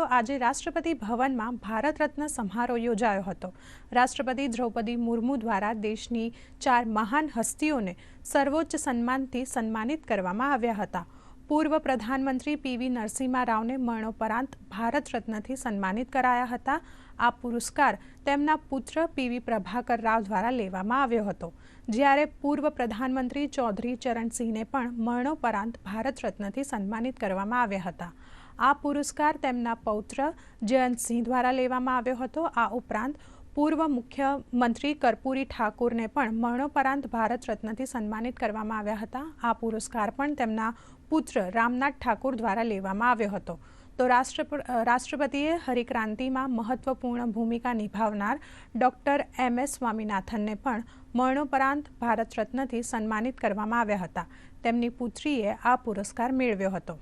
તો આજે રાષ્ટ્રપતિ ભવનમાં ભારત રત્ન સમારોહ યોજાયો હતો રાષ્ટ્રપતિ દ્રૌપદી મુર્મુ દ્વારા દેશની ચાર મહાન હસ્તીઓને સર્વોચ્ચ સન્માનથી સન્માનિત કરવામાં આવ્યા હતા પૂર્વ પ્રધાનમંત્રી પીવી નરસિંહા રાવને મરણોપરાંત ભારત રત્નથી સન્માનિત કરાયા હતા આ પુરસ્કાર તેમના પુત્ર પીવી પ્રભાકર રાવ દ્વારા લેવામાં આવ્યો હતો જ્યારે પૂર્વ પ્રધાનમંત્રી ચૌધરી ચરણસિંહને પણ મરણોપરાંત ભારત રત્નથી સન્માનિત કરવામાં આવ્યા હતા આ પુરસ્કાર તેમના પૌત્ર જયંતસિંહ દ્વારા લેવામાં આવ્યો હતો આ ઉપરાંત પૂર્વ મુખ્યમંત્રી કરપૂરી ઠાકોરને પણ મરણોપરાંત ભારત રત્નથી સન્માનિત કરવામાં આવ્યા હતા આ પુરસ્કાર પણ તેમના પુત્ર રામનાથ ઠાકોર દ્વારા લેવામાં આવ્યો હતો તો રાષ્ટ્રપતિએ હરિક્રાંતિમાં મહત્વપૂર્ણ ભૂમિકા નિભાવનાર ડોક્ટર એમએસ સ્વામિનાથનને પણ મરણોપરાંત ભારત રત્નથી સન્માનિત કરવામાં આવ્યા હતા તેમની પુત્રીએ આ પુરસ્કાર મેળવ્યો હતો